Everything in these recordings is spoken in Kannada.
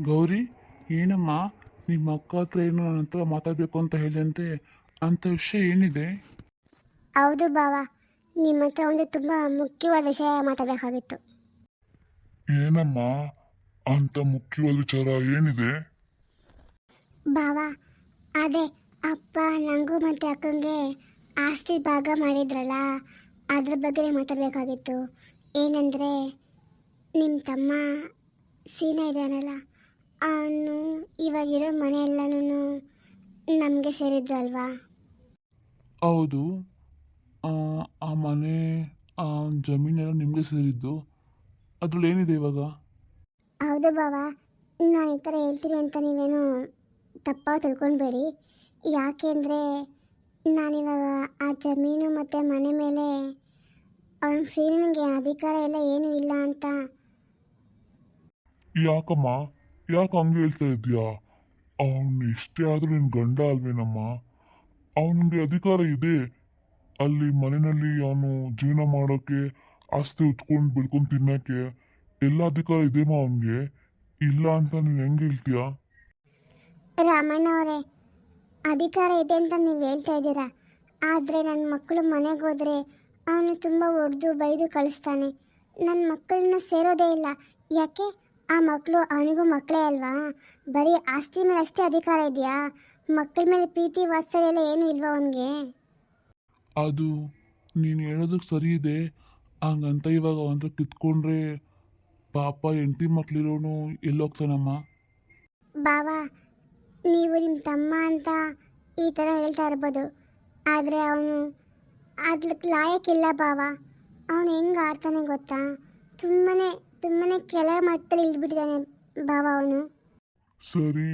ಗೌರಿ ಏನಮ್ಮ? ನಿಮ್ಮ ಅಕ್ಕ ಹತ್ರ ಏನು ನನ್ನ ಹತ್ರ ಮಾತಾಡಬೇಕು ಅಂತ ಹೇಳಿದಂತೆ ಅಂತ ವಿಷಯ ಏನಿದೆ? ಹೌದು ಬಾವ ನಿಮ್ಮ ಹತ್ರ ಒಂದು ತುಂಬ ಮುಖ್ಯವಾದ ವಿಷಯ ಮಾತಾಡಬೇಕಾಗಿತ್ತು. ಏನಮ್ಮ? ಅಂತ ಮುಖ್ಯವಾದ ವಿಚಾರ ಏನಿದೆ? ಬಾವ ಅದೇ ಅಪ್ಪ ನಂಗು ಮತ್ತೆ ಅಕ್ಕಂಗೆ ಆಸ್ತಿ ಭಾಗ ಮಾಡಿದ್ರಲ್ಲ ಅದ್ರ ಬಗ್ಗೆ ಮಾತಾಡಬೇಕಾಗಿತ್ತು. ಏನಂದರೆ ನಿಮ್ಮ ತಮ್ಮ ಸೀನಾ ಇದ್ದಾನಲ್ಲ ಅವನು ಇವಾಗಿರೋ ಮನೆ ಎಲ್ಲನೂ ನಮಗೆ ಸೇರಿದ್ದು ಅಲ್ವಾ ಹೌದು. ಆ, ಆ ಮನೆ ಆ ಜಮೀನೆಲ್ಲ ನಿಮಗೆ ಸೇರಿದ್ದು. ಅದ್ರಲ್ಲಿ ಏನಿದೆ ಇವಾಗ? ಹೌದು ಬಾವ. ನಾನು ಈ ಥರ ಹೇಳ್ತೀನಿ ಅಂತ ನೀವೇನು ತಪ್ಪಾಗಿ ತಿಳ್ಕೊಳ್ಬೇಡಿ. ಯಾಕೆಂದರೆ ನಾನಿವಾಗ ಆ ಜಮೀನು ಮತ್ತು ಮನೆ ಮೇಲೆ ಅವ್ನ ಸೀನಿಗೆ ಅಧಿಕಾರ ಎಲ್ಲ ಏನೂ ಇಲ್ಲ ಅಂತ. ಯಾಕಮ್ಮ? ಯಾಕೆ ಹಂಗೆ ಹೇಳ್ತಾ ಇದೀಯಾ ಅವನು ಎಷ್ಟೇ ಆದರೂ ನಿನ್ ಗಂಡ ಅಲ್ವೇನಮ್ಮ? ಅವನಿಗೆ ಅಧಿಕಾರ ಇದೆ. ಅಲ್ಲಿ ಮನೆಯಲ್ಲಿ ಅವನು ಜೀವನ ಮಾಡೋಕೆ, ಆಸ್ತಿ ಉತ್ಕೊಂಡು ಬೆಳ್ಕೊಂಡು ತಿನ್ನೋಕ್ಕೆ ಎಲ್ಲ ಅಧಿಕಾರ ಇದೆಮಾ ಅವನಿಗೆ? ಇಲ್ಲ ಅಂತ ನೀನು ಹೆಂಗೆ ಹೇಳ್ತೀಯಾ? ರಾಮಣ್ಣ ಅಧಿಕಾರ ಇದೆ ಅಂತ ನೀವು ಹೇಳ್ತಾ ಇದ್ದೀರಾ? ಆದರೆ ನನ್ನ ಮಕ್ಕಳು ಮನೆಗೆ ಹೋದರೆ ಅವನು ತುಂಬ ಹೊಡೆದು ಬೈದು ಕಳಿಸ್ತಾನೆ. ನನ್ನ ಮಕ್ಕಳನ್ನ ಸೇರೋದೇ ಇಲ್ಲ. ಯಾಕೆ? ಆ ಮಕ್ಕಳು ಅವನಿಗೂ ಮಕ್ಕಳೇ ಅಲ್ವಾ? ಬರೀ ಆಸ್ತಿ ಮೇಲೆ ಅಷ್ಟೇ ಅಧಿಕಾರ ಇದೆಯಾ? ಮಕ್ಕಳ ಮೇಲೆ ಪ್ರೀತಿ ವಾತ್ಸಲ್ಯ ಎಲ್ಲ ಏನು ಇಲ್ವಾ ಅವನಿಗೆ? ಅದು ನೀನು ಹೇಳೋದಕ್ಕೆ ಸರಿ ಇದೆ. ಹಂಗಂತ ಇವಾಗ ಅವನ ಕಿತ್ಕೊಂಡ್ರೆ ಪಾಪ ಹೆಂಡತಿ ಮಕ್ಳಿರೋನು ಎಲ್ಲೋಗ್ತಾನಮ್ಮ ಬಾವಾ ನೀವು ನಿಮ್ಮ ತಮ್ಮ ಅಂತ ಈ ಥರ ಹೇಳ್ತಾ ಇರ್ಬೋದು. ಆದರೆ ಅವನು ಅದಕ್ಕೆ ಲಾಯಕ್ಕಿಲ್ಲ ಬಾವಾ. ಅವನು ಹೆಂಗೆ ಆಡ್ತಾನೆ ಗೊತ್ತಾ? ತುಂಬನೇ ತುಂಬನೇ ಕೆಲ ಮಟ್ಟದಲ್ಲಿ ಇಳ್ಬಿಟ್ಟಿದ್ದಾನೆ ಬಾಬ ಅವನು. ಸರಿ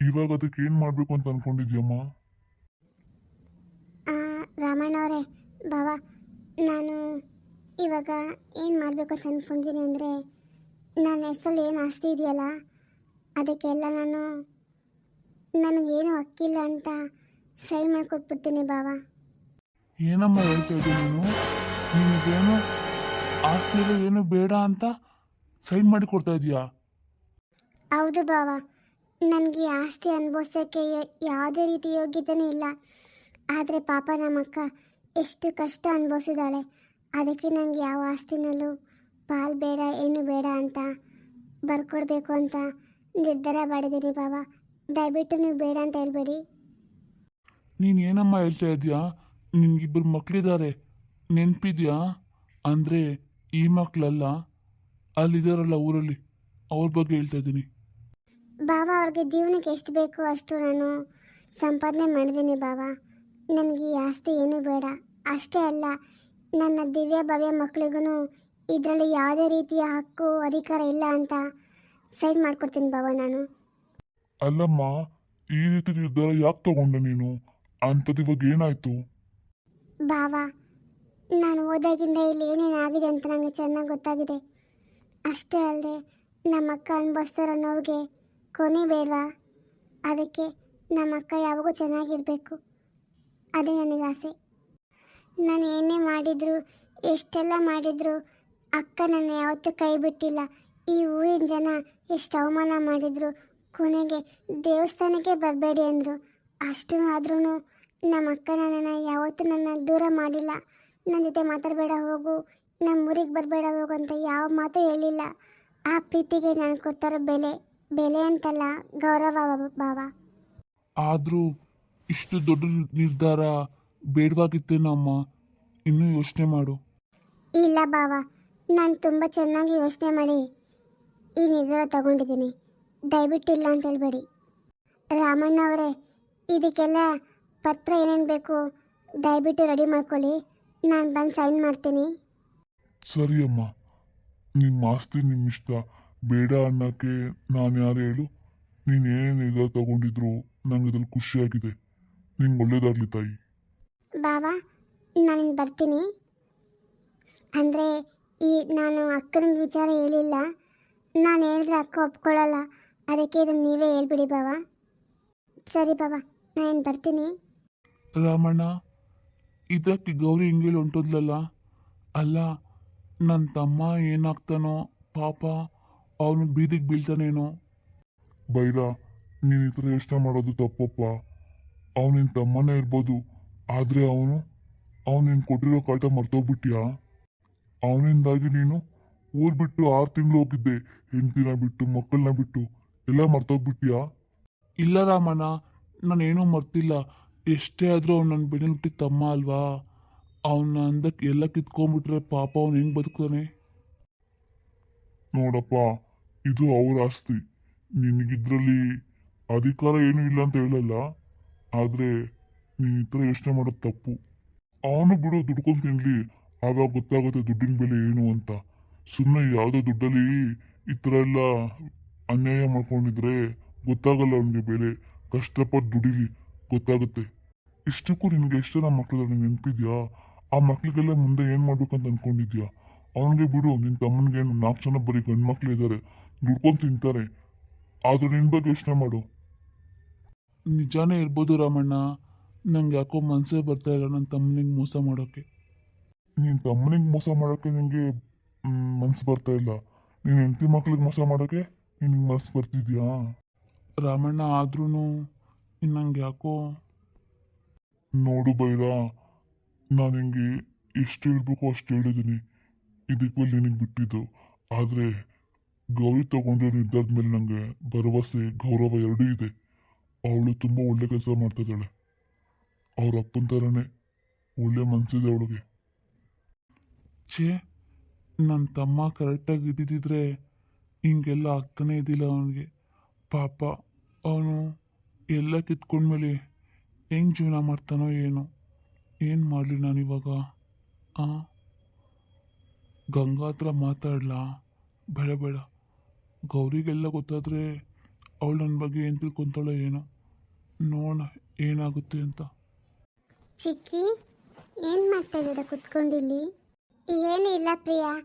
ಇವಾಗ ಅದಕ್ಕೆ ಏನು ಮಾಡಬೇಕು ಅಂತ ಅನ್ಕೊಂಡಿದ್ಯಮ್ಮ? ರಾಮಣ್ಣವರೇ ಬಾಬ ನಾನು ಇವಾಗ ಏನು ಮಾಡಬೇಕು ಅಂತ ಅಂದ್ಕೊಂಡಿದ್ದೀನಿ ಅಂದರೆ ನನ್ನ ಹೆಸರಲ್ಲಿ ಏನು ಆಸ್ತಿ ಇದೆಯಲ್ಲ ಅದಕ್ಕೆಲ್ಲ ನಾನು ನನಗೇನು ಹಕ್ಕಿಲ್ಲ ಅಂತ ಸೈ ಮಾಡಿಕೊಟ್ಬಿಡ್ತೀನಿ ಬಾಬ ಏನಮ್ಮ ಹೇಳ್ತಾ ಇದ್ದೀನಿ ನೀನು ನಿನಗೇನು ಆಸ್ತಿ ಏನು ಬೇಡ ಅಂತ ಸೈನ್ ಮಾಡಿ ಕೊಡ್ತಾ ಇದೀಯಾ? ಹೌದು ಬಾವ. ನನಗೆ ಆಸ್ತಿ ಅನುಭವಿಸೋಕ್ಕೆ ಯಾವುದೇ ರೀತಿ ಯೋಗ್ಯತೆನೂ ಇಲ್ಲ. ಆದರೆ ಪಾಪ ನಮ್ಮಕ್ಕ ಎಷ್ಟು ಕಷ್ಟ ಅನುಭವಿಸಿದಾಳೆ. ಅದಕ್ಕೆ ನನಗೆ ಯಾವ ಆಸ್ತಿನಲ್ಲೂ ಪಾಲ್ ಬೇಡ ಏನು ಬೇಡ ಅಂತ ಬರ್ಕೊಡ್ಬೇಕು ಅಂತ ನಿರ್ಧಾರ ಮಾಡಿದ್ದೀನಿ ಬಾವ. ದಯವಿಟ್ಟು ನೀವು ಬೇಡ ಅಂತ ಹೇಳ್ಬೇಡಿ. ನೀನು ಏನಮ್ಮ ಹೇಳ್ತಾ ಇದೀಯಾ? ನಿನ್ಗಿಬ್ಬರು ಮಕ್ಕಳಿದ್ದಾರೆ ನೆನಪಿದ್ಯಾ? ಅಂದರೆ ಈ ಮಕ್ಕಳಲ್ಲ ಅಲ್ಲಿದ್ದಾರಲ್ಲ ಊರಲ್ಲಿ? ಅವ್ರ ಬಗ್ಗೆ ಹೇಳ್ತಾ ಇದ್ದೀನಿ. ಬಾಬಾ ಅವ್ರಿಗೆ ಜೀವನಕ್ಕೆ ಎಷ್ಟು ಬೇಕು ಅಷ್ಟು ನಾನು ಸಂಪಾದನೆ ಮಾಡಿದ್ದೀನಿ ಬಾಬಾ. ನನಗೆ ಈ ಆಸ್ತಿ ಏನೂ ಬೇಡ. ಅಷ್ಟೇ ಅಲ್ಲ ನನ್ನ ದಿವ್ಯ ಭವ್ಯ ಮಕ್ಕಳಿಗೂ ಇದರಲ್ಲಿ ಯಾವುದೇ ರೀತಿಯ ಹಕ್ಕು ಅಧಿಕಾರ ಇಲ್ಲ ಅಂತ ಸೈನ್ ಮಾಡ್ಕೊಡ್ತೀನಿ ಬಾಬಾ ನಾನು. ಅಲ್ಲಮ್ಮ ಈ ರೀತಿ ನಿರ್ಧಾರ ಯಾಕೆ ತಗೊಂಡೆ ನೀನು? ಅಂಥದ್ದು ಇವಾಗ ಏನಾಯ್ತು? ಬಾಬಾ ನಾನು ಹೋದಾಗಿಂದ ಇಲ್ಲಿ ಏನೇನಾಗಿದೆ ಅಂತ ನನಗೆ ಚೆನ್ನಾಗಿ ಗೊತ್ತಾಗಿದೆ. ಅಷ್ಟೇ ಅಲ್ಲದೆ ನಮ್ಮ ಅಕ್ಕ ಅನುಭವಿಸ್ತಾರೋ ನೋವಿಗೆ ಕೊನೆ ಬೇಡವಾ? ಅದಕ್ಕೆ ನಮ್ಮ ಅಕ್ಕ ಯಾವಾಗೂ ಚೆನ್ನಾಗಿರಬೇಕು. ಅದೇ ನನಗೆ ಆಸೆ. ನಾನು ಏನೇ ಮಾಡಿದ್ರು, ಎಷ್ಟೆಲ್ಲ ಮಾಡಿದ್ರು ಅಕ್ಕ ನನ್ನ ಯಾವತ್ತೂ ಕೈ ಬಿಟ್ಟಿಲ್ಲ. ಈ ಊರಿನ ಜನ ಎಷ್ಟು ಅವಮಾನ ಮಾಡಿದ್ರು. ಕೊನೆಗೆ ದೇವಸ್ಥಾನಕ್ಕೆ ಬರಬೇಡಿ ಅಂದರು. ಅಷ್ಟು ಆದ್ರೂ ನಮ್ಮ ಅಕ್ಕ ನನ್ನನ್ನು ಯಾವತ್ತೂ ನನ್ನ ದೂರ ಮಾಡಿಲ್ಲ. ನನ್ನ ಜೊತೆ ಮಾತಾಡಬೇಡ, ಹೋಗು. ನಮ್ಮ ಊರಿಗೆ ಬರಬೇಡ ಹೋಗಂತ ಅಂತ ಯಾವ ಮಾತು ಹೇಳಿಲ್ಲ. ಆ ಪ್ರೀತಿಗೆ ನಾನು ಕೊಡ್ತಾರೋ ಬೆಲೆ ಬೆಲೆ ಅಂತಲ್ಲ ಗೌರವ ಬಾವ- ಬಾವ. ಆದರೂ ಇಷ್ಟು ದೊಡ್ಡ ನಿರ್ಧಾರ ಬೇಡವಾಗಿತ್ತೇನೋ ಅಮ್ಮ ಇನ್ನೂ ಯೋಚನೆ ಮಾಡು. ಇಲ್ಲ ಬಾವ ನಾನು ತುಂಬ ಚೆನ್ನಾಗಿ ಯೋಚನೆ ಮಾಡಿ ಈ ನಿರ್ಧಾರ ತಗೊಂಡಿದ್ದೀನಿ. ದಯವಿಟ್ಟು ಇಲ್ಲ ಅಂತ ಹೇಳ್ಬೇಡಿ. ರಾಮಣ್ಣ ಅವರೇ ಇದಕ್ಕೆಲ್ಲ ಪತ್ರ ಏನೇನು ಬೇಕು ದಯವಿಟ್ಟು ರೆಡಿ ಮಾಡ್ಕೊಳ್ಳಿ. ನಾನು ಬಂದು ಸೈನ್ ಮಾಡ್ತೀನಿ. ಸರಿ ಅಮ್ಮ ನಿಮ್ಮ ಆಸ್ತಿ ನಿಮ್ಮ ಇಷ್ಟ ಬೇಡ ಅನ್ನೋಕ್ಕೆ ನಾನು ಯಾರು ಹೇಳು? ನೀನು ಏನೇನು ಇದ ತಗೊಂಡಿದ್ರು ನಂಗೆ ಅದ್ರಲ್ಲಿ ಖುಷಿಯಾಗಿದೆ. ನಿಂಗೆ ಒಳ್ಳೇದಾಗ್ಲಿ ತಾಯಿ. ಬಾಬಾ ನಾನು ಬರ್ತೀನಿ. ಅಂದರೆ ಈ ನಾನು ಅಕ್ಕನ ವಿಚಾರ ಹೇಳಿಲ್ಲ. ನಾನು ಹೇಳಿದ್ರೆ ಅಕ್ಕ ಒಪ್ಕೊಳ್ಳಲ್ಲ ಅದಕ್ಕೆ ಇದನ್ನು ನೀವೇ ಹೇಳ್ಬಿಡಿ ಬಾಬಾ ಸರಿ ಬಾಬಾ ನಾನು ಬರ್ತೀನಿ. ರಾಮಣ್ಣ ಇದಕ್ಕೆ ಗೌರಿ ಹಿಂಗೇಳಿ ಹೊಂಟೋದ್ಲಲ್ಲ? ಅಲ್ಲ ನನ್ನ ತಮ್ಮ ಏನಾಗ್ತಾನೋ ಪಾಪ ಅವನು ಬೀದಿಗೆ ಬೀಳ್ತಾನೇನೋ. ಬೈರ ನೀನು ಈ ಥರ ಯೋಚನೆ ಮಾಡೋದು ತಪ್ಪಪ್ಪ. ಅವನಿನ್ ತಮ್ಮನೇ ಇರ್ಬೋದು ಆದರೆ ಅವನು ಅವನು ನೀನು ಕೊಟ್ಟಿರೋ ಕಾಟ ಮರ್ತೋಗ್ಬಿಟ್ಯಾ? ಅವನಿಂದಾಗಿ ನೀನು ಊರು ಬಿಟ್ಟು ಆರು ತಿಂಗಳು ಹೋಗಿದ್ದೆ ಹೆಂಡತಿನ ಬಿಟ್ಟು ಮಕ್ಕಳನ್ನ ಬಿಟ್ಟು ಎಲ್ಲ ಮರ್ತೋಗ್ಬಿಟ್ಯಾ? ಇಲ್ಲ ರಾಮಣ್ಣ ನಾನೇನೂ ಮರ್ತಿಲ್ಲ. ಎಷ್ಟೇ ಆದರೂ ಅವ್ನು ನನ್ನ ಬೆನ್ನಲ್ಲಿ ತಮ್ಮ ಅಲ್ವಾ? ಅವನ್ನ ಅಂದಕ್ಕೆ ಎಲ್ಲ ಕಿತ್ಕೊಂಡ್ಬಿಟ್ರೆ ಪಾಪ ಅವ್ನು ಹೆಂಗ್ ಬದುಕ್ತಾನೆ? ನೋಡಪ್ಪ, ಇದು ಅವ್ರ ಆಸ್ತಿ. ನಿನಗಿದ್ರಲ್ಲಿ ಅಧಿಕಾರ ಏನೂ ಇಲ್ಲ ಅಂತ ಹೇಳಲ್ಲ, ಆದರೆ ನೀನ್ ಈ ಥರ ಯೋಚನೆ ಮಾಡೋದು ತಪ್ಪು. ಅವನು ಬಿಡು ದುಡ್ಕೊಂಡು ತಿನ್ಲಿ, ಆವಾಗ ಗೊತ್ತಾಗುತ್ತೆ ದುಡ್ಡಿನ ಬೆಲೆ ಏನು ಅಂತ. ಸುಮ್ಮನೆ ಯಾವುದೋ ದುಡ್ಡಲ್ಲಿ ಈ ಥರ ಎಲ್ಲ ಅನ್ಯಾಯ ಮಾಡ್ಕೊಂಡಿದ್ರೆ ಗೊತ್ತಾಗಲ್ಲ ಅವನಿಗೆ ಬೆಲೆ. ಕಷ್ಟಪಟ್ಟು ದುಡಿಲಿ, ಗೊತ್ತಾಗುತ್ತೆ. ಇಷ್ಟಕ್ಕೂ ನಿನ್ಗೆ ಎಷ್ಟು ಜನ ಮಕ್ಕಳು ನಿನಗೆ ನೆನಪಿದ್ಯಾ? ಆ ಮಕ್ಳಿಗೆಲ್ಲ ಮುಂದೆ ಏನು ಮಾಡ್ಬೇಕಂತ ಅನ್ಕೊಂಡಿದ್ಯಾ? ಅವನಿಗೆ ಬಿಡು ನಿನ್ನ ತಮ್ಮನಿಗೆ ಏನು ನಾಲ್ಕು ಜನ ಬರೀ ಗಂಡು ಮಕ್ಳು ಇದ್ದಾರೆ ದುಡ್ಕೊಂಡು ತಿಂತಾರೆ. ಆದರೂ ನಿನ್ನ ಬಗ್ಗೆ ಯೋಚನೆ ಮಾಡು. ನಿಜಾನೇ ಇರ್ಬೋದು ರಾಮಣ್ಣ. ನಂಗೆ ಯಾಕೋ ಮನಸ್ಸೇ ಬರ್ತಾ ಇಲ್ಲ ನನ್ನ ತಮ್ಮನಿಗೆ ಮೋಸ ಮಾಡೋಕ್ಕೆ ನಿನ್ನ ತಮ್ಮನಿಗೆ ಮೋಸ ಮಾಡೋಕ್ಕೆ ನಿನಗೆ ಮನಸ್ಸು ಬರ್ತಾ ಇಲ್ಲ. ನೀನು ಹೆಂಡತಿ ಮಕ್ಳಿಗೆ ಮೋಸ ಮಾಡೋಕ್ಕೆ ನಿನಗೆ ಮನಸ್ಸು ಬರ್ತಿದ್ಯಾ? ರಾಮಣ್ಣ ಆದ್ರೂ ನಂಗೆ ಯಾಕೋ ನೋಡು ಬೈರ ನಾನು ಹಿಂಗೆ ಎಷ್ಟು ಹೇಳ್ಬೇಕು ಅಷ್ಟು ಹೇಳಿದ್ದೀನಿ ಇದಕ್ಕೆ ಮೇಲೆ ನಿನಗೆ ಬಿಟ್ಟಿದ್ದು. ಆದರೆ ಗೌರಿ ತಗೊಂಡಿರೋ ನಿರ್ಧಾರದ ಮೇಲೆ ನನಗೆ ಭರವಸೆ, ಗೌರವ ಎರಡೂ ಇದೆ. ಅವಳು ತುಂಬ ಒಳ್ಳೆ ಕೆಲಸ ಮಾಡ್ತಿದ್ದಾಳೆ. ಅವ್ರ ಅಪ್ಪನ ಥರನೇ ಒಳ್ಳೆ ಮನಸ್ಸಿದೆ ಅವಳಿಗೆ. ಛೇ ನನ್ನ ತಮ್ಮ ಕರೆಕ್ಟಾಗಿ ಇದ್ದಿದ್ದಿದ್ರೆ ಹಿಂಗೆಲ್ಲ ಆಗ್ತಾನೇ ಇದ್ದಿಲ್ಲ ಅವನಿಗೆ. ಪಾಪ, ಅವನು ಎಲ್ಲ ಕಿತ್ಕೊಂಡ್ಮೇಲೆ ಹೆಂಗೆ ಜೀವನ ಮಾಡ್ತಾನೋ ಏನೋ. ಏನು ಮಾಡಲಿ ನಾನಿವಾಗ ಆ? ಗಂಗಾ ಹತ್ರ ಮಾತಾಡ್ಲಾ? ಬೇಡ ಬೇಡ. ಗೌರಿಗೆಲ್ಲ ಗೊತ್ತಾದರೆ ಅವಳು ನನ್ನ ಬಗ್ಗೆ ಏನು ತಿಳ್ಕೊತಾಳೋ ಏನೋ. ನೋಡೋಣ, ಏನಾಗುತ್ತೆ ಅಂತ. ಚಿಕ್ಕಿ, ಏನು ಮಾಡ್ತಾ ಇದ್ದೀರಾ? ಕುತ್ಕೊಂಡಿಲ್ಲಿ? ಏನೂ ಇಲ್ಲ ಪ್ರಿಯಾ.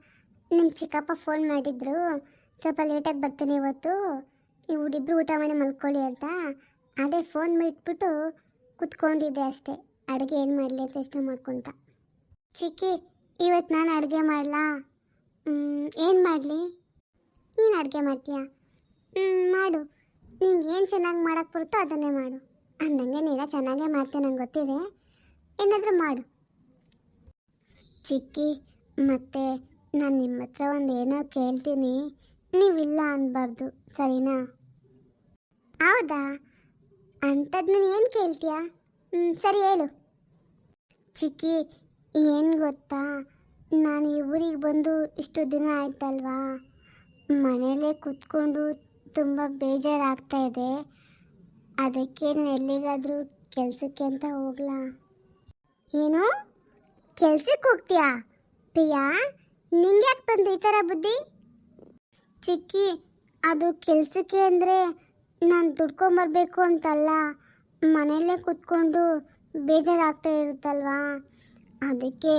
ನಿಮ್ಮ ಚಿಕ್ಕಪ್ಪ ಫೋನ್ ಮಾಡಿದ್ರು. ಸ್ವಲ್ಪ ಲೇಟಾಗಿ ಬರ್ತೀನಿ ಇವತ್ತು. ನೀವು ಇಬ್ಬರು ಊಟ ಮಾಡಿ ಮಲ್ಕೊಳ್ಳಿ ಅಂತ. ಅದೇ ಫೋನ್ ಇಟ್ಬಿಟ್ಟು ಕುತ್ಕೊಂಡಿದ್ದೆ ಅಷ್ಟೇ. ಅಡುಗೆ ಏನು ಮಾಡಲಿ ಅಂತ ಯೋಚನೆ ಮಾಡ್ಕೊತ. ಚಿಕ್ಕಿ ಇವತ್ತು ನಾನು ಅಡುಗೆ ಮಾಡಲಾ? ಏನು ಮಾಡಲಿ? ನೀನು ಅಡುಗೆ ಮಾಡ್ತೀಯಾ? ಮಾಡು. ನಿಂಗೆ ಏನು ಚೆನ್ನಾಗಿ ಮಾಡೋಕ್ಕೆ ಬರುತ್ತೋ ಅದನ್ನೇ ಮಾಡು. ಅಂದಂಗೆ ನೀನ ಚೆನ್ನಾಗೇ ಮಾಡ್ತೀನಿ ನಂಗೆ ಗೊತ್ತಿದೆ. ಏನಾದರೂ ಮಾಡು. ಚಿಕ್ಕಿ, ಮತ್ತೆ ನಾನು ನಿಮ್ಮ ಹತ್ರ ಒಂದು ಏನೋ ಕೇಳ್ತೀನಿ. ನೀವಿಲ್ಲ ಅನ್ಬಾರ್ದು, ಸರಿನಾ? ಹೌದಾ? ಅಂಥದ್ದು ನಾನು ಏನು ಕೇಳ್ತೀಯಾ? ಸರಿ ಹೇಳು. ಚಿಕ್ಕಿ, ಏನು ಗೊತ್ತಾ? ನಾನು ಈ ಊರಿಗೆ ಬಂದು ಇಷ್ಟು ದಿನ ಆಯ್ತಲ್ವಾ? ಮನೆಯಲ್ಲೇ ಕೂತ್ಕೊಂಡು ತುಂಬ ಬೇಜಾರಾಗ್ತಾ ಇದೆ. ಅದಕ್ಕೆ ನಾನು ಎಲ್ಲಿಗಾದರೂ ಕೆಲಸಕ್ಕೆ ಅಂತ ಹೋಗ್ಲಾ? ಏನು? ಕೆಲ್ಸಕ್ಕೆ ಹೋಗ್ತೀಯಾ? ಪ್ರಿಯಾ ನಿಂಗೆ ಯಾಕೆ ಬಂದು ಈ ಥರ ಬುದ್ಧಿ? ಚಿಕ್ಕಿ, ಅದು ಕೆಲಸಕ್ಕೆ ಅಂದರೆ ನಾನು ದುಡ್ಕೊಂಬರ್ಬೇಕು ಅಂತಲ್ಲ. ಮನೆಯಲ್ಲೇ ಕೂತ್ಕೊಂಡು ಬೇಜಾರಾಗ್ತಾ ಇರುತ್ತಲ್ವಾ? ಅದಕ್ಕೆ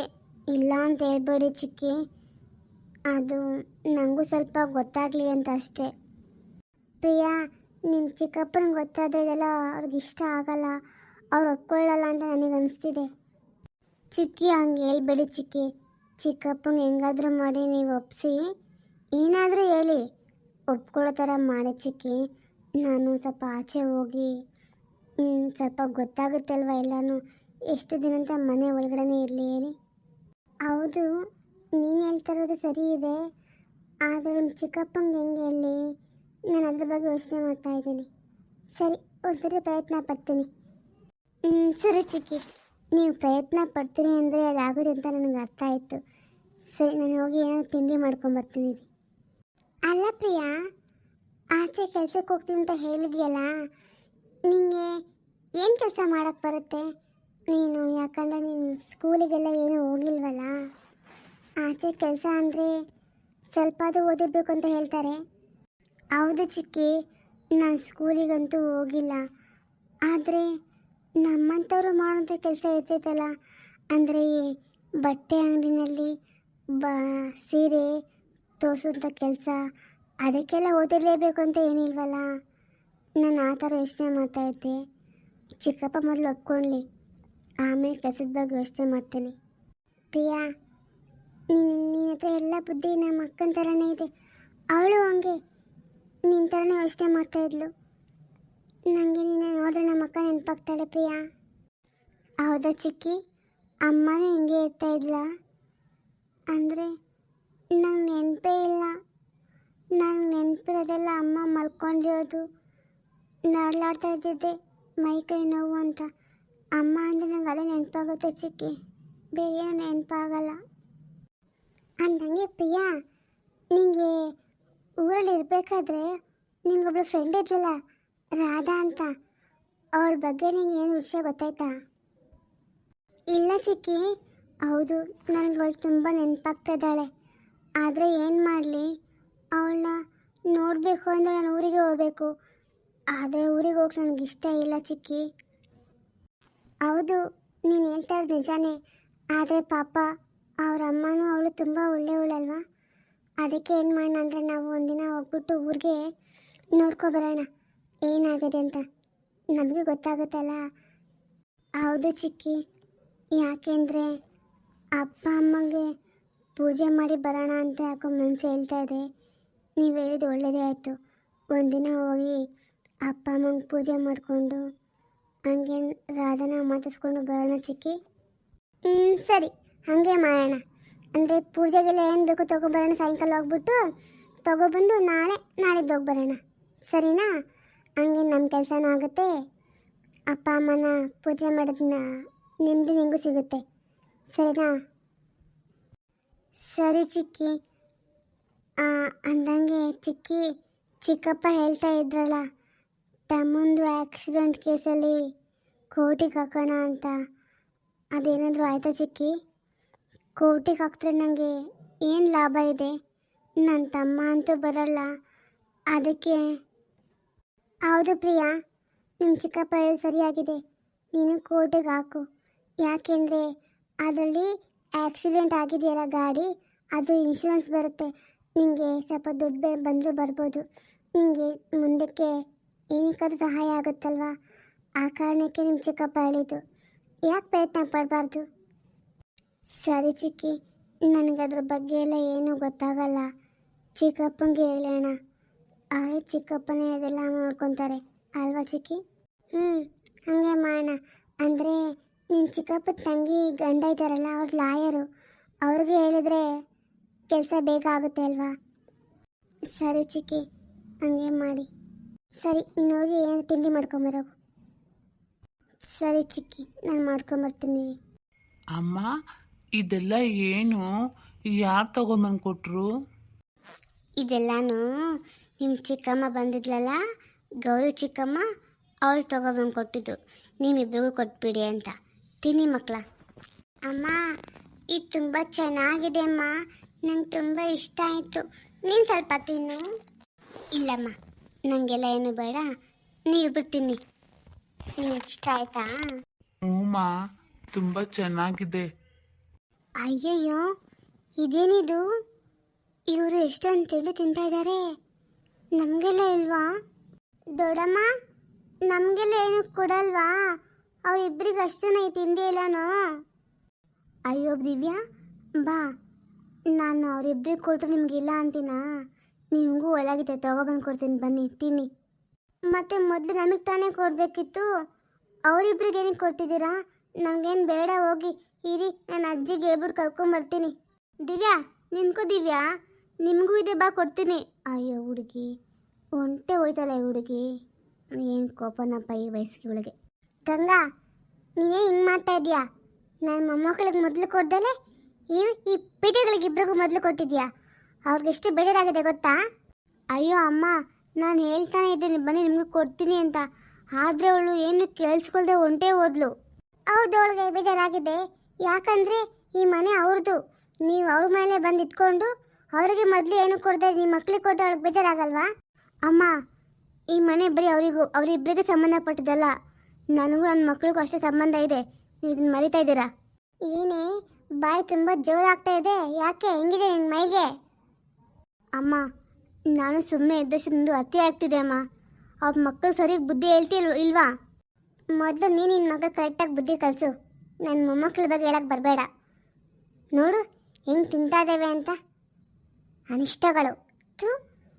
ಇಲ್ಲ ಅಂತ ಹೇಳ್ಬೇಡಿ ಚಿಕ್ಕಿ. ಅದು ನನಗೂ ಸ್ವಲ್ಪ ಗೊತ್ತಾಗಲಿ ಅಂತ ಅಷ್ಟೇ. ಪ್ರಿಯಾ ನಿಮ್ಮ ಚಿಕ್ಕಪ್ಪನಿಗೆ ಗೊತ್ತಾದ್ರೆ ಇದೆಲ್ಲ ಅವ್ರಿಗೆ ಇಷ್ಟ ಆಗಲ್ಲ. ಅವ್ರು ಒಪ್ಕೊಳ್ಳಲ್ಲ ಅಂತ ನನಗೆ ಅನಿಸ್ತಿದೆ. ಚಿಕ್ಕಿ ಹಂಗೆ ಹೇಳ್ಬೇಡಿ ಚಿಕ್ಕಿ. ಚಿಕ್ಕಪ್ಪನ ಹೆಂಗಾದರೂ ಮಾಡಿ ನೀವು ಒಪ್ಸಿ. ಏನಾದರೂ ಹೇಳಿ. ಒಪ್ಕೊಳ್ಳೋ ಥರ ಮಾಡಿ ಚಿಕ್ಕಿ. ನಾನು ಸ್ವಲ್ಪ ಆಚೆ ಹೋಗಿ ಸ್ವಲ್ಪ ಗೊತ್ತಾಗುತ್ತಲ್ವ ಎಲ್ಲನೂ? ಎಷ್ಟು ದಿನ ಅಂತ ಮನೆ ಒಳಗಡೆನೇ ಇರಲಿ ಹೇಳಿ. ಹೌದು ನೀನು ಹೇಳ್ತಾ ಇರೋದು ಸರಿ ಇದೆ. ಆದರೆ ನಿಮ್ಮ ಚಿಕ್ಕಪ್ಪಂಗೆ ಹೆಂಗೆ ಹೇಳಿ? ನಾನು ಅದ್ರ ಬಗ್ಗೆ ಯೋಚನೆ ಮಾಡ್ತಾ ಇದ್ದೀನಿ. ಸರಿ ಒಂದ್ಸರಿ ಪ್ರಯತ್ನ ಪಡ್ತೀನಿ. ಹ್ಮ್, ಸರಿ ಚಿಕ್ಕಿ. ನೀವು ಪ್ರಯತ್ನ ಪಡ್ತೀನಿ ಅಂದರೆ ಅದಾಗುತ್ತೆ ಅಂತ ನನಗೆ ಅರ್ಥ ಆಯಿತು. ಸರಿ ನಾನು ಹೋಗಿ ಏನಾದ್ರು ತಿಂಡಿ ಮಾಡ್ಕೊಂಬರ್ತೀನಿ ರೀ ಅಲ್ಲ ಪ್ರಿಯಾ ಆಚೆ ಕೆಲ್ಸಕ್ಕೆ ಹೋಗ್ತೀನಿ ಅಂತ ಹೇಳಿದ್ಯಲ್ಲ? ನಿಮಗೆ ಏನು ಕೆಲಸ ಮಾಡೋಕ್ಕೆ ಬರುತ್ತೆ? ನೀನು ಯಾಕಂದರೆ ನೀನು ಸ್ಕೂಲಿಗೆಲ್ಲ ಏನೂ ಹೋಗಿಲ್ವಲ್ಲ? ಆಚೆ ಕೆಲಸ ಅಂದರೆ ಸ್ವಲ್ಪ ಅದು ಓದಿರ್ಬೇಕು ಅಂತ ಹೇಳ್ತಾರೆ. ಹೌದು ಚಿಕ್ಕಿ, ನಾನು ಸ್ಕೂಲಿಗಂತೂ ಹೋಗಿಲ್ಲ. ಆದರೆ ನಮ್ಮಂಥವ್ರು ಮಾಡೋಂಥ ಕೆಲಸ ಇರ್ತೈತಲ್ಲ, ಅಂದರೆ ಬಟ್ಟೆ ಅಂಗಡಿನಲ್ಲಿ ಬ, ಸೀರೆ ತೋರಿಸೋಂಥ ಕೆಲಸ ಅದಕ್ಕೆಲ್ಲ ಓದಿರಲೇಬೇಕು ಅಂತ ಏನಿಲ್ವಲ್ಲ? ನಾನು ಆ ಥರ ಯೋಚನೆ ಮಾಡ್ತಾಯಿದ್ದೆ ಚಿಕ್ಕಪ್ಪ ಮೊದಲು ಒಪ್ಕೊಳ್ಳಿ ಆಮೇಲೆ ಕೆಲಸದ ಬಗ್ಗೆ ಯೋಚನೆ ಮಾಡ್ತೇನೆ. ಪ್ರಿಯಾ, ನೀನು ನಿನ್ನ ಹತ್ರ ಎಲ್ಲ ಬುದ್ಧಿ ನಮ್ಮ ಅಕ್ಕನ ಥರನೇ ಇದೆ. ಅವಳು ಹಂಗೆ ನಿನ್ನ ಥರನೇ ಯೋಚನೆ ಮಾಡ್ತಾಯಿದ್ಲು ನನಗೆ ನೀನು ನೋಡಿದ್ರೆ ನಮ್ಮ ಅಕ್ಕ ನೆನಪಾಗ್ತಾಳೆ ಪ್ರಿಯಾ. ಹೌದಾ ಚಿಕ್ಕಿ? ಅಮ್ಮನೂ ಹಿಂಗೆ ಇರ್ತಾ ಇದ್ಲ. ಅಂದರೆ ನಂಗೆ ನೆನಪೇ ಇಲ್ಲ. ನಂಗೆ ನೆನಪಿರೋದೆಲ್ಲ ಅಮ್ಮ ಮಲ್ಕೊಂಡಿರೋದು. ನರಳಾಡ್ತಾ ಇದ್ದಿದ್ದೆ. ಮೈ ಕೈ ನೋವು ಅಂತ. ಅಮ್ಮ ಅಂದರೆ ನಂಗೆ ಅದೇ ನೆನಪಾಗುತ್ತೆ ಚಿಕ್ಕಿ. ಬೇರೆ ಏನು ನೆನಪಾಗಲ್ಲ. ಅಂದಂಗೆ, ಪ್ರಿಯಾ ನಿಮಗೆ ಊರಲ್ಲಿ ಇರಬೇಕಾದ್ರೆ ನಿಂಗೊಬ್ಳು ಫ್ರೆಂಡ್ ಇದ್ಲಲ್ಲ ರಾಧಾ ಅಂತ. ಅವಳ ಬಗ್ಗೆ ನಿಂಗೆ ಏನು ವಿಷಯ ಗೊತ್ತಾಯ್ತಾ? ಇಲ್ಲ ಚಿಕ್ಕಿ. ಹೌದು, ನನಗೆ ಅವಳು ತುಂಬ ನೆನಪಾಗ್ತಾ ಇದ್ದಾಳೆ. ಆದರೆ ಏನು ಮಾಡಲಿ? ಅವಳನ್ನ ನೋಡಬೇಕು ಅಂದರೆ ನಾನು ಊರಿಗೆ ಹೋಗ್ಬೇಕು. ಆದರೆ ಊರಿಗೆ ಹೋಗಿ ನನಗೆ ಇಷ್ಟ ಇಲ್ಲ ಚಿಕ್ಕಿ. ಹೌದು, ನೀನು ಹೇಳ್ತಾ ಇರೋದು ನಿಜಾನೇ. ಆದರೆ ಪಾಪ, ಅವ್ರ ಅಮ್ಮನೂ ಅವಳು ತುಂಬ ಒಳ್ಳೆಯವಳಲ್ವಾ? ಅದಕ್ಕೆ ಏನು ಮಾಡೋಣ ಅಂದರೆ ನಾವು ಒಂದಿನ ಹೋಗ್ಬಿಟ್ಟು ಊರಿಗೆ ನೋಡ್ಕೊಬರೋಣ ಏನಾಗಿದೆ ಅಂತ. ನಮಗೆ ಗೊತ್ತಾಗುತ್ತಲ್ಲ ಹೌದು ಚಿಕ್ಕಿ. ಯಾಕೆಂದರೆ ಅಪ್ಪ ಅಮ್ಮಗೆ ಪೂಜೆ ಮಾಡಿ ಬರೋಣ ಅಂತ ಯಾಕೋ ಮನಸ್ಸು ಹೇಳ್ತಾ ಇದೆ. ನೀವು ಹೇಳಿದ್ದು ಒಳ್ಳೆಯದೇ ಆಯಿತು. ಒಂದಿನ ಹೋಗಿ ಅಪ್ಪ ಅಮ್ಮಂಗೆ ಪೂಜೆ ಮಾಡಿಕೊಂಡು ಹಂಗೆ ರಾಧನ ಮಾತಾಡ್ಸ್ಕೊಂಡು ಬರೋಣ ಚಿಕ್ಕಿ. ಹ್ಞೂ ಸರಿ. ಹಾಗೆ ಮಾಡೋಣ. ಅಂದರೆ ಪೂಜೆಗೆಲ್ಲ ಏನು ಬೇಕು ತೊಗೊಬರೋಣ? ಸಾಯಂಕಾಲ ಹೋಗ್ಬಿಟ್ಟು ತೊಗೊಬಂದು ನಾಳೆ, ನಾಳಿದ್ದು ಹೋಗ್ಬರೋಣ. ಸರಿನಾ? ಹಂಗೆ ನಮ್ಮ ಕೆಲಸನೂ ಆಗುತ್ತೆ. ಅಪ್ಪ ಅಮ್ಮನ ಪೂಜೆ ಮಾಡೋದನ್ನ ನೆಮ್ಮದಿ ನಿಂಗೂ ಸಿಗುತ್ತೆ. ಸರಿನಾ? ಸರಿ ಚಿಕ್ಕಿ. ಅಂದಂಗೆ ಚಿಕ್ಕಿ ಚಿಕ್ಕಪ್ಪ ಹೇಳ್ತಾ ಇದ್ರಲ್ಲ ತಮ್ಮಂದು ಆಕ್ಸಿಡೆಂಟ್ ಕೇಸಲ್ಲಿ ಕೋರ್ಟಿಗೆ ಹಾಕೋಣ ಅಂತ. ಅದೇನಾದರೂ ಆಯ್ತಾ ಚಿಕ್ಕಿ? ಕೋರ್ಟಿಗೆ ಹಾಕಿದ್ರೆ ನನಗೆ ಏನು ಲಾಭ ಇದೆ? ನನ್ನ ತಮ್ಮ ಅಂತೂ ಬರಲ್ಲ. ಅದಕ್ಕೆ ಹೌದು ಪ್ರಿಯಾ ನಿಮ್ಮ ಚಿಕ್ಕಪ್ಪ ಹೇಳಿ ಸರಿಯಾಗಿದೆ. ನೀನು ಕೋರ್ಟಿಗೆ ಹಾಕು. ಯಾಕೆಂದರೆ ಅದರಲ್ಲಿ ಆಕ್ಸಿಡೆಂಟ್ ಆಗಿದೆಯಲ್ಲ ಗಾಡಿ, ಅದು ಇನ್ಶೂರೆನ್ಸ್ ಬರುತ್ತೆ. ನಿಮಗೆ ಸ್ವಲ್ಪ ದುಡ್ಡು ಬಂದರೂ ಬರ್ಬೋದು. ನಿಮಗೆ ಮುಂದಕ್ಕೆ ಏನಕ್ಕಾದ್ರೂ ಸಹಾಯ ಆಗುತ್ತಲ್ವಾ? ಆ ಕಾರಣಕ್ಕೆ ನಿಮ್ಮ ಚಿಕ್ಕಪ್ಪ ಹೇಳಿದ್ದು. ಯಾಕೆ ಪ್ರಯತ್ನ ಪಡಬಾರ್ದು? ಸರಿ ಚಿಕ್ಕಿ ನನಗೆ ಅದ್ರ ಬಗ್ಗೆ ಎಲ್ಲ ಏನೂ ಗೊತ್ತಾಗಲ್ಲ. ಚಿಕ್ಕಪ್ಪನಿಗೆ ಹೇಳೋಣ. ಆದರೆ ಚಿಕ್ಕಪ್ಪನೇ ಅದೆಲ್ಲ ನೋಡ್ಕೊತಾರೆ. ಅಲ್ವಾ ಚಿಕ್ಕಿ? ಹ್ಞೂ ಹಾಗೆ ಮಾಡೋಣ. ಅಂದರೆ ನಿನ್ನ ಚಿಕ್ಕಪ್ಪ ತಂಗಿ, ಗಂಡ ಇದ್ದಾರಲ್ಲ, ಅವ್ರು ಲಾಯರು. ಅವ್ರಿಗೆ ಹೇಳಿದ್ರೆ ಕೆಲಸ ಬೇಗ ಆಗುತ್ತೆ ಅಲ್ವಾ? ಸರಿ ಚಿಕ್ಕಿ, ಹಂಗೆ ಮಾಡಿ. ಸರಿ ನೀನು ಹೋಗಿ ಏನು ತಿಂಡಿ ಮಾಡ್ಕೊಂಬರೋಗು ಸರಿ ಚಿಕ್ಕಿ ನಾನು ಮಾಡ್ಕೊಂಬರ್ತೀನಿ ಅಮ್ಮ ಇದೆಲ್ಲ ಏನು? ಯಾರು ತಗೊಂಬಂದು ಕೊಟ್ರು? ಇದೆಲ್ಲಾನು ನಿಮ್ಮ ಚಿಕ್ಕಮ್ಮ ಬಂದಿದ್ಲಲ್ಲ ಗೌರಿ ಚಿಕ್ಕಮ್ಮ ಅವಳು ತಗೊಬಂದು ಕೊಟ್ಟಿದ್ದು. ನಿಮ್ಮಿಬ್ರಿಗೂ ಕೊಟ್ಬಿಡಿ ಅಂತ. ತಿನ್ನಿ ಮಕ್ಕಳ ಅಮ್ಮ ಇದು ತುಂಬ ಚೆನ್ನಾಗಿದೆ ಅಮ್ಮ. ನಂಗೆ ತುಂಬ ಇಷ್ಟ ಆಯಿತು. ನೀನು ಸ್ವಲ್ಪ ತಿನ್ನು. ಇಲ್ಲಮ್ಮ. ನನಗೆಲ್ಲ ಏನು ಬೇಡ. ನೀವು ಬಿಡ್ತೀನಿ. ನಿಮ್ಗೆ ಇಷ್ಟ ಆಯ್ತಾ? ಹ್ಞೂಮಾ ತುಂಬ ಚೆನ್ನಾಗಿದೆ. ಅಯ್ಯಯ್ಯೋ ಇದೇನಿದು? ಇವರು ಎಷ್ಟೊಂದು ತಿಂಡಿ ತಿಂತಾ ಇದ್ದಾರೆ ನಮಗೆಲ್ಲ ಇಲ್ವಾ? ದೊಡ್ಡಮ್ಮ ನಮಗೆಲ್ಲ ಏನು ಕೊಡಲ್ವಾ? ಅವರಿಬ್ಬರಿಗೆ ಅಷ್ಟೇನ ಈ ತಿಂಡಿ ಇಲ್ಲನೋ ಅಯ್ಯೋ ದಿವ್ಯಾ ಬಾ. ನಾನು ಅವರಿಬ್ಬರಿಗೆ ಕೊಟ್ಟರು ನಿಮಗಿಲ್ಲ ಅಂತೀನಾ? ನಿಮಗೂ ಒಳಗಿದೆ, ತಗೊಬಂದು ಕೊಡ್ತೀನಿ, ಬನ್ನಿ, ತಿನ್ನಿ. ಮತ್ತೆ ಮೊದಲು ನಮಗೆ ತಾನೇ ಕೊಡಬೇಕಿತ್ತು. ಅವರಿಬ್ರಿಗೆ ಏನಕ್ಕೆ ಕೊಟ್ಟಿದ್ದೀರಾ ನಮಗೇನು ಬೇಡ, ಹೋಗಿ ಇರಿ, ನಾನು ಅಜ್ಜಿಗೆ ಹೇಳ್ಬಿಟ್ಟು ಕರ್ಕೊಂಬರ್ತೀನಿ ದಿವ್ಯಾ ನಿನ್ಕೋ ದಿವ್ಯಾ? ನಿಮಗೂ ಇದೆ ಬಾ ಕೊಡ್ತೀನಿ. ಅಯ್ಯೋ, ಹುಡುಗಿ. ಒಂಟೆ ಹೋಯ್ತಲ್ಲ ಹುಡುಗಿ. ಏನು ಕೋಪನಪ್ಪ ಈ ವಯಸ್ಸಿಗೆ ಒಳಗೆ. ಗಂಗಾ, ನೀನೇ ಹಿಂಗೆ ಮಾಡ್ತಾ ಇದೀಯಾ ನನ್ನ ಮೊಮ್ಮಕ್ಕಳಿಗೆ ಮೊದಲು ಕೊಡ್ದಲೆ? ಈ ಈ ಪೀಠಗಳಿಗೆ ಇಬ್ಬರಿಗೂ ಮೊದಲು ಕೊಟ್ಟಿದ್ಯಾ ಅವ್ರಿಗೆ ಎಷ್ಟು ಬೇಜಾರಾಗಿದೆ ಗೊತ್ತಾ? ಅಯ್ಯೋ ಅಮ್ಮ, ನಾನು ಹೇಳ್ತಾನೆ ಇದ್ದೀನಿ, ಬನ್ನಿ ನಿಮ್ಗೆ ಕೊಡ್ತೀನಿ ಅಂತ. ಆದರೆ ಅವಳು ಏನು ಕೇಳಿಸ್ಕೊಳ್ದೆ ಒಂಟೇ ಹೋದ್ಲು. ಹೌದು, ಅವಳಿಗೆ ಬೇಜಾರಾಗಿದೆ. ಯಾಕಂದ್ರೆ ಈ ಮನೆ ಅವ್ರದ್ದು ನೀವು ಅವ್ರ ಮೇಲೆ ಬಂದು ಇಟ್ಕೊಂಡು ಅವರಿಗೆ ಮೊದಲು ಏನು ಕೊಡದೆ ನಿಮ್ಮ ಮಕ್ಳಿಗೆ ಕೊಟ್ಟು ಅವಳಿಗೆ ಬೇಜಾರಾಗಲ್ವಾ? ಅಮ್ಮ, ಈ ಮನೆ ಬರೀ ಅವರಿಗೂ ಅವರಿಬ್ಬರಿಗೆ ಸಂಬಂಧಪಟ್ಟಿದ್ದಲ್ಲ. ನನಗೂ ನನ್ನ ಮಕ್ಳಿಗೂ ಅಷ್ಟೇ ಸಂಬಂಧ ಇದೆ. ನೀವು ಇದನ್ನ ಮರಿತಾ ಇದ್ದೀರಾ? ಏನೇ, ಬಾಯಿ ತುಂಬ ಜೋರಾಗ್ತಾ ಇದೆ. ಯಾಕೆ, ಹೆಂಗಿದೆ ನಿನ್ನ ಮೈಗೆ? ಅಮ್ಮ, ನಾನು ಸುಮ್ಮನೆ ಇದ್ದಷ್ಟು ಅತಿ ಆಗ್ತಿದೆ ಅಮ್ಮ. ಅವ್ರ ಮಕ್ಕಳು ಸರಿಯಾಗಿ ಬುದ್ಧಿ ಹೇಳ್ತಿಲ್ ಇಲ್ವಾ ಮೊದಲು ನೀನು ನಿನ್ನ ಮಗಳು ಕರೆಕ್ಟಾಗಿ ಬುದ್ಧಿ ಕಲಿಸು. ನನ್ನ ಮೊಮ್ಮಕ್ಕಳ ಬಗ್ಗೆ ಹೇಳಕ್ಕೆ ಬರಬೇಡ. ನೋಡು, ಹೆಂಗೆ ತಿಂತಾ ಅಂತ. ಅನಿಷ್ಟಗಳು. ಥೂ,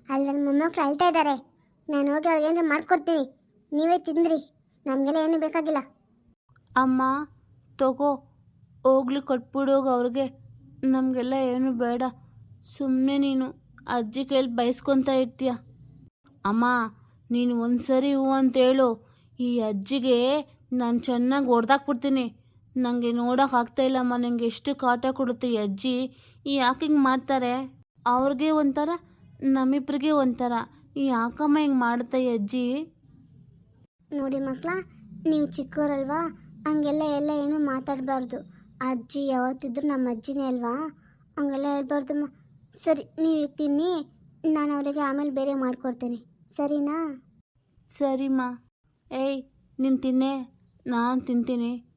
ಅಲ್ಲಿ ನನ್ನ ಮೊಮ್ಮಕ್ಕಳು ಅಳ್ತಾ ಇದ್ದಾರೆ ನಾನು ಹೋಗಿ ಅವ್ರಿಗೆ ಏನಾರು ಮಾಡ್ಕೊಡ್ತೀನಿ. ನೀವೇ ತಿಂದ್ರಿ. ನಮಗೆಲ್ಲ ಏನು ಬೇಕಾಗಿಲ್ಲ. ಅಮ್ಮ, ತಗೋ. ಹೋಗ್ಲಿ ಕೊಟ್ಬಿಡೋಗ ಅವ್ರಿಗೆ. ನಮಗೆಲ್ಲ ಏನು ಬೇಡ. ಸುಮ್ಮನೆ ನೀನು. ಅಜ್ಜಿ ಕೈಲಿ ಬಯಸ್ಕೊಂತ ಇರ್ತೀಯ? ಅಮ್ಮ, ನೀನು ಒಂದ್ಸರಿ ಹೂ ಅಂತೇಳು ಈ ಅಜ್ಜಿಗೆ ನಾನು ಚೆನ್ನಾಗಿ ಹೊಡೆದಾಕ್ಬಿಡ್ತೀನಿ. ನನಗೆ ನೋಡೋಕೆ ಆಗ್ತಾಯಿಲ್ಲಮ್ಮ ನನಗೆ ಎಷ್ಟು ಕಾಟ ಕೊಡುತ್ತೆ ಈ ಅಜ್ಜಿ. ಈ ಯಾಕೆ ಹಿಂಗೆ ಮಾಡ್ತಾರೆ? ಅವ್ರಿಗೆ ಒಂಥರ ನಮ್ಮಿಬ್ಬರಿಗೆ ಒಂಥರ. ಈ ಯಾಕಮ್ಮ ಹಿಂಗೆ ಮಾಡುತ್ತೆ ಈ ಅಜ್ಜಿ? ನೋಡಿ ಮಕ್ಕಳ ನೀವು ಚಿಕ್ಕವರಲ್ವಾ ಹಂಗೆಲ್ಲ ಎಲ್ಲ ಏನು ಮಾತಾಡಬಾರ್ದು. ಅಜ್ಜಿ ಯಾವತ್ತಿದ್ರು ನಮ್ಮ ಅಜ್ಜಿನೇ ಅಲ್ವಾ? ಹಂಗೆಲ್ಲ ಹೇಳ್ಬಾರ್ದಮ್ಮ ಸರಿ, ನೀವು ತಿನ್ನಿ ನಾನು ಅವರಿಗೆ ಆಮೇಲೆ ಬೇರೆ ಮಾಡ್ಕೊಡ್ತೇನೆ. ಸರಿನಾ? ಸರಿಮ್ಮ ಏಯ್, ನೀನು ತಿನ್ನೇ, ನಾನು ತಿಂತೀನಿ.